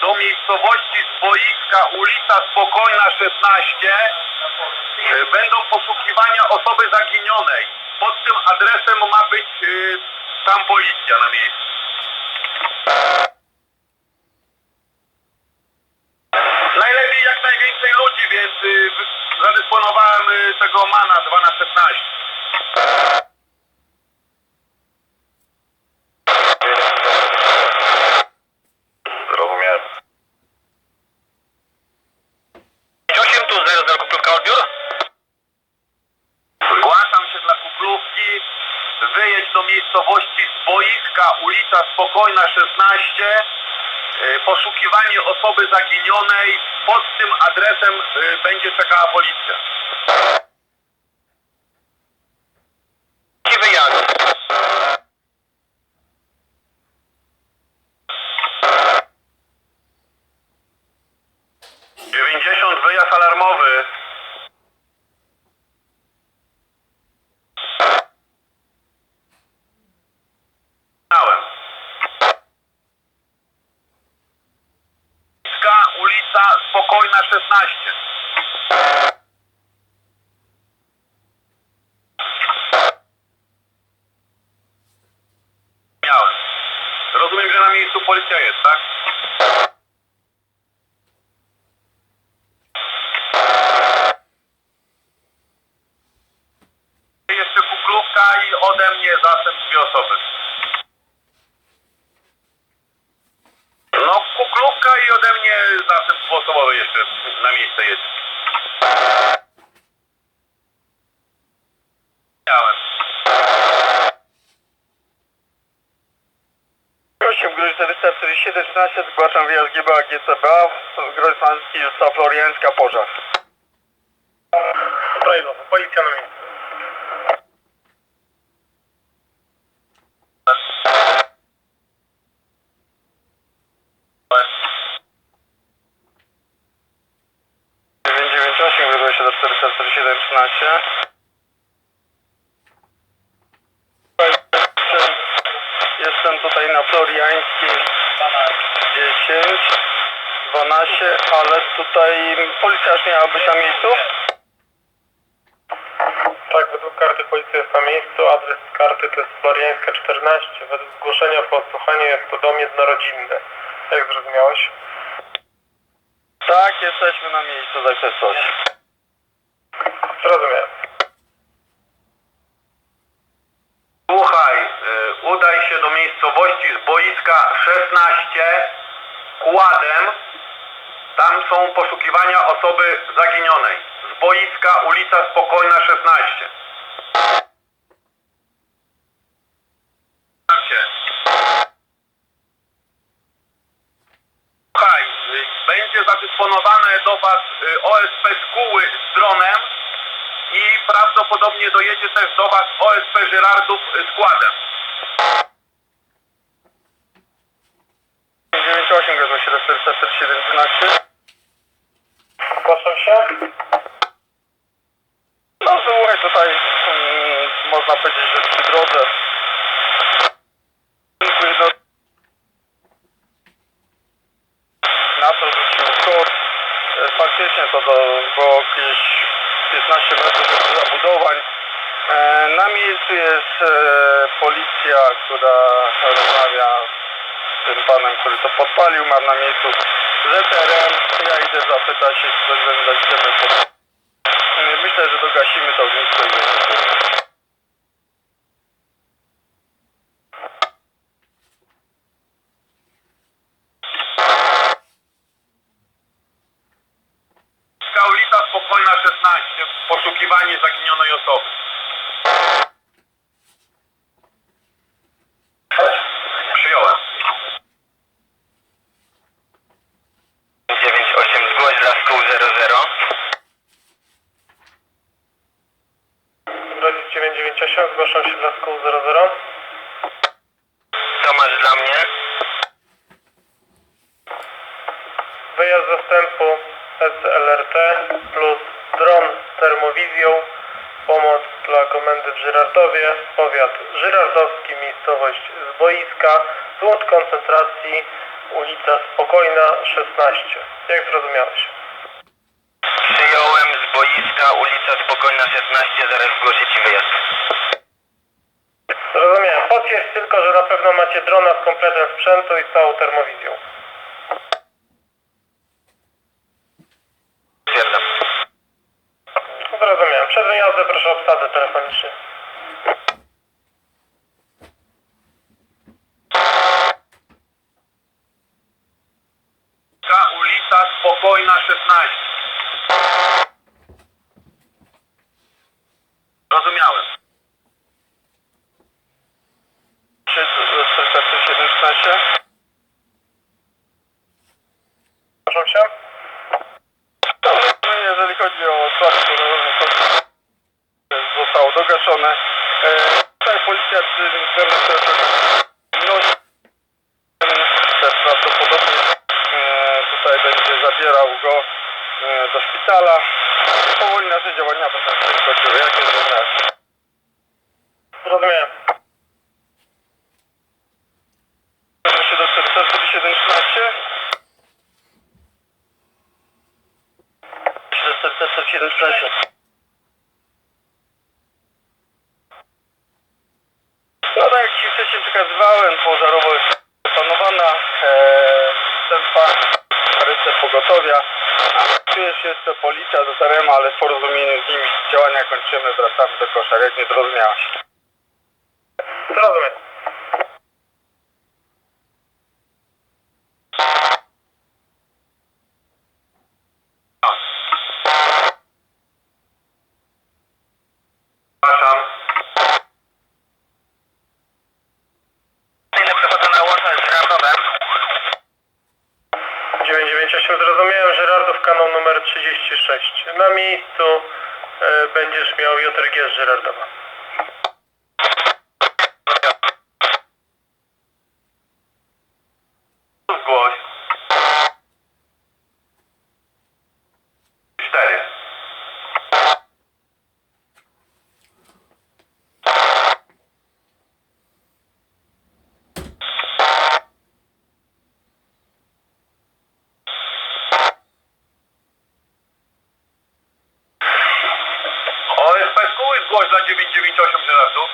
do miejscowości z boiska ulica Spokojna 16. Y, Będą poszukiwania osoby zaginionej. Pod tym adresem ma być y, tam policja na miejscu. Najlepiej jak najwięcej ludzi, więc wy- zadysponowałem tego mana 2 na 16. Zrozumiałem. 8 tu 00 kuplówka odbiór. Zgłaszam się dla kuplówki. Wyjedź do miejscowości z boiska, ulica Spokojna 16. Y, Poszukiwanie osoby zaginionej. Pod tym adresem y, będzie czekała policja. I wyjazd. Dziewięćdziesiąt wyjazd alarmowy. Znałem. Ska, ulica Spokojna 16. Miałem. Rozumiem, że na miejscu policja jest, tak? Jeszcze kuklówka i ode mnie zastęp dwie osoby. No, kuklówka i ode mnie zastęp dwuosobowy jeszcze na miejsce jest. Miałem. 8 Gruźca 447 13 zgłaszam wyjazd GBA GCBA Groźmanski ulica Floriańska Pożar. Dobra, policja na miejscu. 447 13 Jestem, tutaj na Floriańskiej 10 12, ale tutaj policja już miała być na miejscu. Tak, według karty policja jest na miejscu, adres karty to jest Floriańska 14. Według zgłoszenia po odsłuchaniu jest to dom jednorodzinny. Jak zrozumiałeś? Tak, jesteśmy na miejscu, także coś. Zrozumiałem. Słuchaj, y, udaj się do miejscowości z boiska 16 kładem. Tam są poszukiwania osoby zaginionej. Z boiska ulica Spokojna 16. Tam się. Słuchaj, y, będzie zadysponowane do Was y, OSP Skóły z dronem prawdopodobnie dojedzie też do Was OSP Żyrardów składem. 98 wydło się do 447 13 Zgłaszam się. No słuchaj, tutaj mm, można powiedzieć, że przy drodze na to rzucił kot. E, Faktycznie to, to było jakieś 15 metrów od zabudowań. E, Na miejscu jest e, policja, która rozmawia z tym panem, który to podpalił. Mam na miejscu ZRM. Ja idę zapytać czy coś będziemy pod... Myślę, że dogasimy to ognisko i będzie. Ska ulica Spokojna 16. Poszukiwanie zaginionej osoby. Przyjąłem. 98 zgłoś dla stół 00. Rodzic 998, zgłaszam się dla szkół 00. Co masz dla mnie? Wyjazd zastępu SLRT plus dron z termowizją. Pomoc dla komendy w Żyrardowie. Powiat żyrardowski, miejscowość z boiska. Złącz koncentracji ulica Spokojna 16. Jak zrozumiałeś? Przyjąłem z boiska, ulica Spokojna 16, zaraz zgłoszę Ci wyjazd. Zrozumiałem. Potwierdź tylko, że na pewno macie drona z kompletem sprzętu i z całą termowizją. Zostało dogaszone. E, tutaj policja ilość też prawdopodobnie e, tutaj będzie zabierał go e, do szpitala. Powoli nasze działania potem się skończyły. Jakie? Zrozumiałem. Zgłaszam się do 44113. 44113. No tak jak Ci wcześniej pożarowo jest opanowana, e, wstępa, ręce pogotowia. Jest jeszcze policja z SRM, ale w porozumieniu z nimi działania kończymy, wracamy do koszar, jak nie zrozumiałaś. Zrozumiem. Przepraszam. Ile przechodzę na łączność z Żyrardowem? 998 zrozumiałem, Kanał numer 36. Na miejscu e, będziesz miał JRG z Żyrardowa. były zgłoś dla 998 żelazów?